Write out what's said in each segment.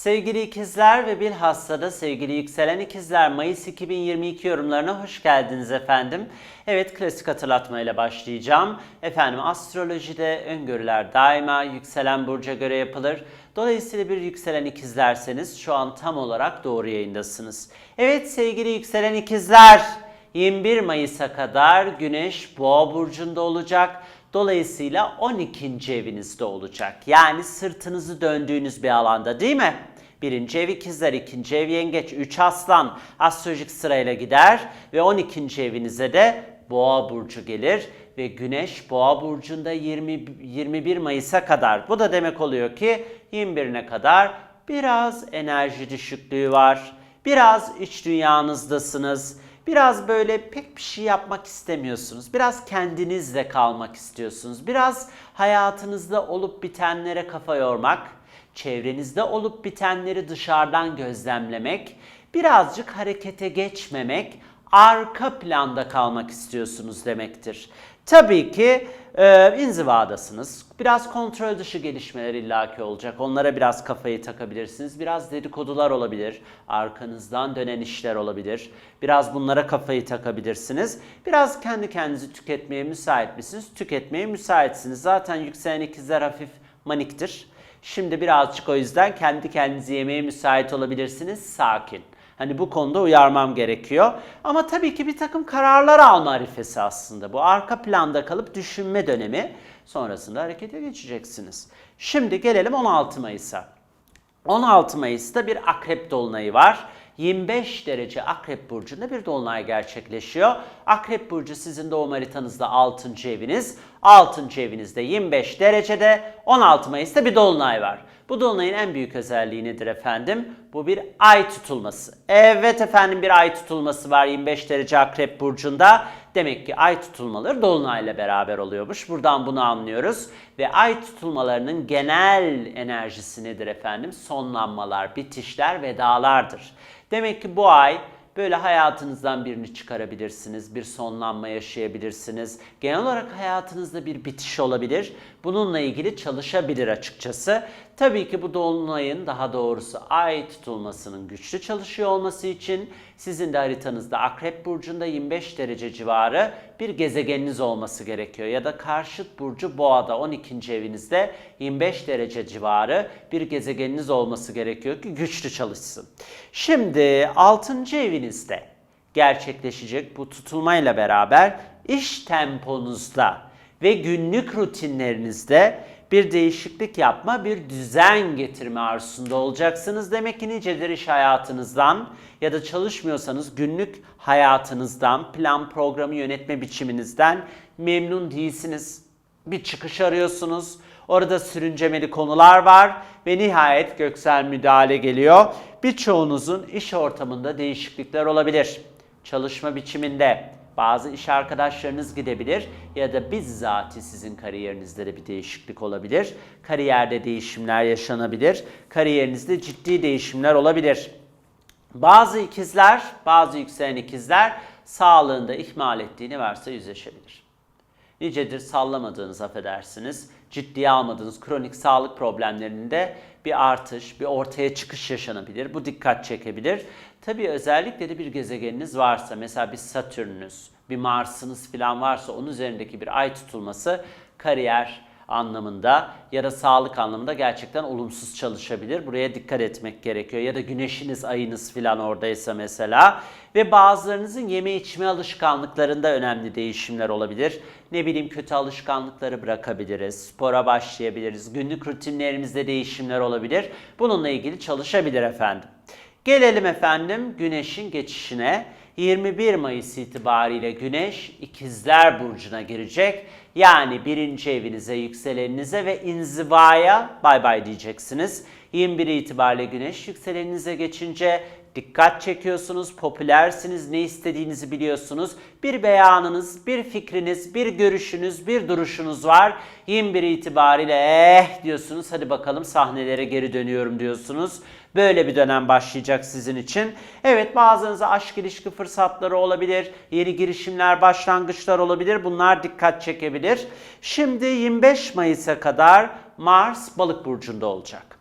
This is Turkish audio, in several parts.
Sevgili ikizler ve bilhassa da sevgili yükselen ikizler Mayıs 2022 yorumlarına hoş geldiniz efendim. Evet klasik hatırlatmayla başlayacağım. Efendim astrolojide öngörüler daima yükselen burca göre yapılır. Dolayısıyla bir yükselen ikizlerseniz şu an tam olarak doğru yayındasınız. Evet sevgili yükselen ikizler 21 Mayıs'a kadar Güneş Boğa burcunda olacak. Dolayısıyla 12. evinizde olacak. Yani sırtınızı döndüğünüz bir alanda değil mi? Birinci ev ikizler, ikinci ev yengeç, üç aslan astrolojik sırayla gider ve 12. evinize de boğa burcu gelir ve güneş boğa burcunda 20, 21 Mayıs'a kadar. Bu da demek oluyor ki 21'ine kadar biraz enerji düşüklüğü var. Biraz iç dünyanızdasınız. Biraz böyle pek bir şey yapmak istemiyorsunuz. Biraz kendinizle kalmak istiyorsunuz. Biraz hayatınızda olup bitenlere kafa yormak, çevrenizde olup bitenleri dışarıdan gözlemlemek, birazcık harekete geçmemek, arka planda kalmak istiyorsunuz demektir. Tabii ki e, inzivadasınız. Biraz kontrol dışı gelişmeler illaki olacak. Onlara biraz kafayı takabilirsiniz. Biraz dedikodular olabilir. Arkanızdan dönen işler olabilir. Biraz bunlara kafayı takabilirsiniz. Biraz kendi kendinizi tüketmeye müsait misiniz? Tüketmeye müsaitsiniz. Zaten yükselen ikizler hafif maniktir. Şimdi birazcık o yüzden kendi kendinizi yemeye müsait olabilirsiniz. Sakin. Hani bu konuda uyarmam gerekiyor. Ama tabii ki bir takım kararlar alma arifesi aslında. Bu arka planda kalıp düşünme dönemi. Sonrasında harekete geçeceksiniz. Şimdi gelelim 16 Mayıs'a. 16 Mayıs'ta bir akrep dolunayı var. 25 derece Akrep Burcu'nda bir dolunay gerçekleşiyor. Akrep Burcu sizin doğum haritanızda 6. eviniz. 6. evinizde 25 derecede 16 Mayıs'ta bir dolunay var. Bu dolunayın en büyük özelliği nedir efendim? Bu bir ay tutulması. Evet efendim bir ay tutulması var 25 derece Akrep Burcu'nda. Demek ki ay tutulmaları dolunayla beraber oluyormuş. Buradan bunu anlıyoruz. Ve ay tutulmalarının genel enerjisi nedir efendim? Sonlanmalar, bitişler, vedalardır. Demek ki bu ay böyle hayatınızdan birini çıkarabilirsiniz, bir sonlanma yaşayabilirsiniz. Genel olarak hayatınızda bir bitiş olabilir. Bununla ilgili çalışabilir açıkçası. Tabii ki bu dolunayın daha doğrusu ay tutulmasının güçlü çalışıyor olması için sizin de haritanızda Akrep Burcu'nda 25 derece civarı bir gezegeniniz olması gerekiyor. Ya da karşıt burcu Boğa'da 12. evinizde 25 derece civarı bir gezegeniniz olması gerekiyor ki güçlü çalışsın. Şimdi 6. evinizde gerçekleşecek bu tutulmayla beraber iş temponuzda ve günlük rutinlerinizde bir değişiklik yapma, bir düzen getirme arzusunda olacaksınız. Demek ki nicedir iş hayatınızdan ya da çalışmıyorsanız günlük hayatınızdan, plan programı yönetme biçiminizden memnun değilsiniz. Bir çıkış arıyorsunuz. Orada sürüncemeli konular var ve nihayet göksel müdahale geliyor. Birçoğunuzun iş ortamında değişiklikler olabilir. Çalışma biçiminde, bazı iş arkadaşlarınız gidebilir ya da bizzati sizin kariyerinizde de bir değişiklik olabilir. Kariyerde değişimler yaşanabilir. Kariyerinizde ciddi değişimler olabilir. Bazı ikizler, bazı yükselen ikizler sağlığında ihmal ettiğini varsa yüzleşebilir. Nicedir sallamadığınız affedersiniz, ciddiye almadığınız kronik sağlık problemlerinde bir artış, bir ortaya çıkış yaşanabilir. Bu dikkat çekebilir. Tabii özellikle de bir gezegeniniz varsa, mesela bir Satürn'ünüz, bir Mars'ınız falan varsa onun üzerindeki bir ay tutulması kariyer anlamında ya da sağlık anlamında gerçekten olumsuz çalışabilir. Buraya dikkat etmek gerekiyor. Ya da güneşiniz, ayınız falan oradaysa mesela. Ve bazılarınızın yeme içme alışkanlıklarında önemli değişimler olabilir. Ne bileyim kötü alışkanlıkları bırakabiliriz, spora başlayabiliriz, günlük rutinlerimizde değişimler olabilir. Bununla ilgili çalışabilir efendim. Gelelim efendim güneşin geçişine. 21 Mayıs itibariyle Güneş İkizler Burcu'na girecek. Yani birinci evinize, yükseleninize ve inzivaya bay bay diyeceksiniz. 21 itibariyle Güneş yükseleninize geçince dikkat çekiyorsunuz, popülersiniz, ne istediğinizi biliyorsunuz. Bir beyanınız, bir fikriniz, bir görüşünüz, bir duruşunuz var. 21 itibariyle eh diyorsunuz, hadi bakalım sahnelere geri dönüyorum diyorsunuz. Böyle bir dönem başlayacak sizin için. Evet bazılarınıza aşk ilişki fırsatları olabilir, yeni girişimler, başlangıçlar olabilir. Bunlar dikkat çekebilir. Şimdi 25 Mayıs'a kadar Mars balık burcunda olacak.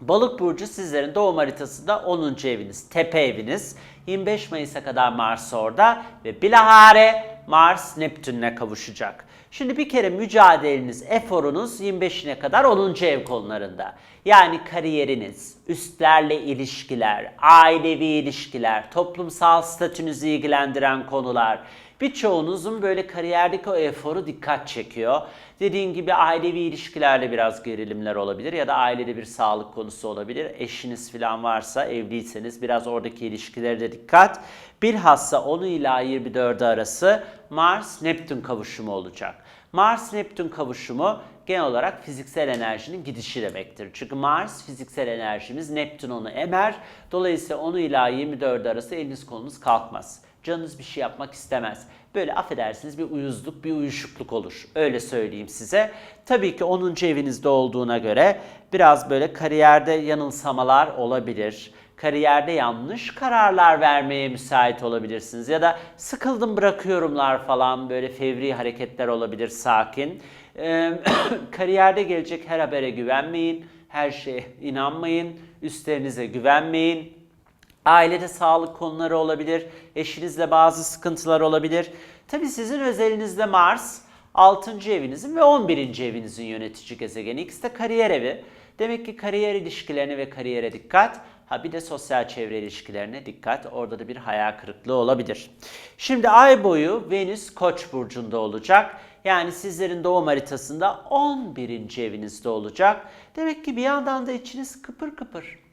Balık burcu sizlerin doğum haritasında 10. eviniz, tepe eviniz. 25 Mayıs'a kadar Mars orada ve bilahare Mars Neptün'le kavuşacak. Şimdi bir kere mücadeleniz, eforunuz 25'ine kadar 10. ev konularında. Yani kariyeriniz, üstlerle ilişkiler, ailevi ilişkiler, toplumsal statünüzü ilgilendiren konular, Birçoğunuzun böyle kariyerdeki o eforu dikkat çekiyor. Dediğim gibi ailevi ilişkilerle biraz gerilimler olabilir ya da ailede bir sağlık konusu olabilir. Eşiniz falan varsa evliyseniz biraz oradaki ilişkilere de dikkat. Bilhassa 10 ila 24 arası Mars Neptün kavuşumu olacak. Mars Neptün kavuşumu genel olarak fiziksel enerjinin gidişi demektir. Çünkü Mars fiziksel enerjimiz, Neptün onu emer. Dolayısıyla 10 ila 24 arası eliniz kolunuz kalkmaz. Canınız bir şey yapmak istemez. Böyle affedersiniz bir uyuzluk, bir uyuşukluk olur. Öyle söyleyeyim size. Tabii ki 10. evinizde olduğuna göre biraz böyle kariyerde yanılsamalar olabilir. Kariyerde yanlış kararlar vermeye müsait olabilirsiniz. Ya da sıkıldım bırakıyorumlar falan böyle fevri hareketler olabilir sakin. Kariyerde gelecek her habere güvenmeyin. Her şeye inanmayın. Üstlerinize güvenmeyin Ailede sağlık konuları olabilir, eşinizle bazı sıkıntılar olabilir. Tabi sizin özelinizde Mars 6. evinizin ve 11. evinizin yönetici gezegeni. İkisi de kariyer evi. Demek ki kariyer ilişkilerine ve kariyere dikkat. Ha bir de sosyal çevre ilişkilerine dikkat. Orada da bir hayal kırıklığı olabilir. Şimdi ay boyu Venüs Koç burcunda olacak. Yani sizlerin doğum haritasında 11. evinizde olacak. Demek ki bir yandan da içiniz kıpır kıpır.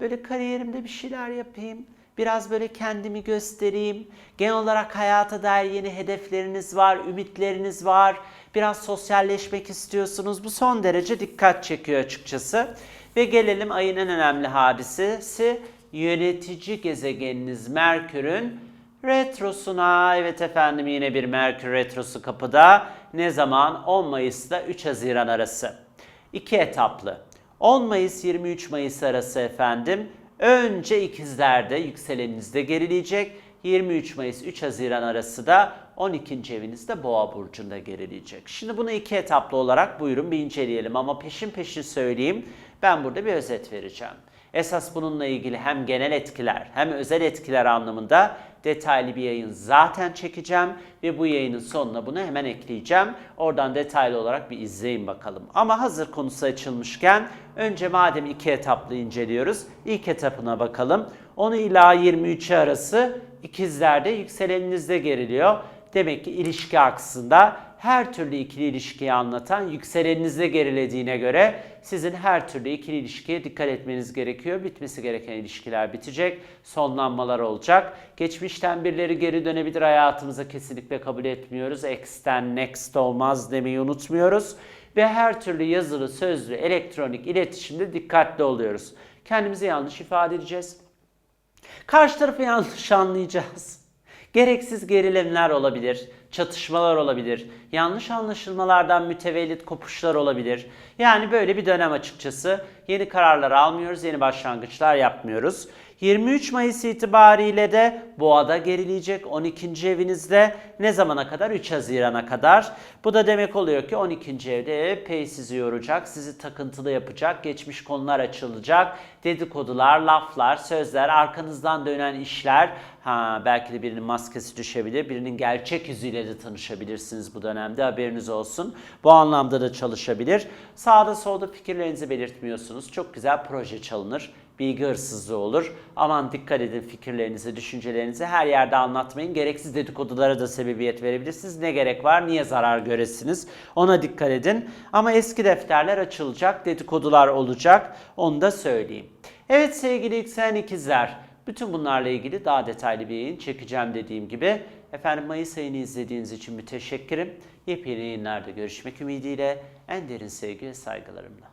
Böyle kariyerimde bir şeyler yapayım. Biraz böyle kendimi göstereyim. Genel olarak hayata dair yeni hedefleriniz var, ümitleriniz var. Biraz sosyalleşmek istiyorsunuz. Bu son derece dikkat çekiyor açıkçası. Ve gelelim ayın en önemli hadisesi yönetici gezegeniniz Merkür'ün retrosuna. Evet efendim yine bir Merkür retrosu kapıda. Ne zaman? 10 Mayıs'ta 3 Haziran arası. İki etaplı. 10 Mayıs 23 Mayıs arası efendim önce ikizlerde yükselenizde gerileyecek. 23 Mayıs 3 Haziran arası da 12. evinizde Boğa burcunda gerileyecek. Şimdi bunu iki etaplı olarak buyurun bir inceleyelim ama peşin peşin söyleyeyim. Ben burada bir özet vereceğim. Esas bununla ilgili hem genel etkiler hem özel etkiler anlamında detaylı bir yayın zaten çekeceğim ve bu yayının sonuna bunu hemen ekleyeceğim. Oradan detaylı olarak bir izleyin bakalım. Ama hazır konusu açılmışken önce madem iki etaplı inceliyoruz ilk etapına bakalım. 10 ila 23 arası ikizlerde yükseleninizde geriliyor. Demek ki ilişki aksında her türlü ikili ilişkiyi anlatan yükseleninize gerilediğine göre sizin her türlü ikili ilişkiye dikkat etmeniz gerekiyor. Bitmesi gereken ilişkiler bitecek, sonlanmalar olacak. Geçmişten birileri geri dönebilir hayatımıza kesinlikle kabul etmiyoruz. Ex'ten next olmaz demeyi unutmuyoruz. Ve her türlü yazılı, sözlü, elektronik iletişimde dikkatli oluyoruz. Kendimizi yanlış ifade edeceğiz. Karşı tarafı yanlış anlayacağız. Gereksiz gerilimler olabilir, çatışmalar olabilir, yanlış anlaşılmalardan mütevellit kopuşlar olabilir. Yani böyle bir dönem açıkçası. Yeni kararlar almıyoruz, yeni başlangıçlar yapmıyoruz. 23 Mayıs itibariyle de Boğa'da gerileyecek 12. evinizde ne zamana kadar? 3 Haziran'a kadar. Bu da demek oluyor ki 12. evde epey sizi yoracak, sizi takıntılı yapacak, geçmiş konular açılacak, dedikodular, laflar, sözler, arkanızdan dönen işler, ha belki de birinin maskesi düşebilir, birinin gerçek yüzüyle de tanışabilirsiniz bu dönemde haberiniz olsun. Bu anlamda da çalışabilir. Sağda solda fikirlerinizi belirtmiyorsunuz. Çok güzel proje çalınır bilgi hırsızlığı olur. Aman dikkat edin fikirlerinizi, düşüncelerinizi her yerde anlatmayın. Gereksiz dedikodulara da sebebiyet verebilirsiniz. Ne gerek var, niye zarar göresiniz ona dikkat edin. Ama eski defterler açılacak, dedikodular olacak onu da söyleyeyim. Evet sevgili yükselen ikizler, bütün bunlarla ilgili daha detaylı bir yayın çekeceğim dediğim gibi. Efendim Mayıs ayını izlediğiniz için müteşekkirim. Yepyeni yayınlarda görüşmek ümidiyle en derin sevgi ve saygılarımla.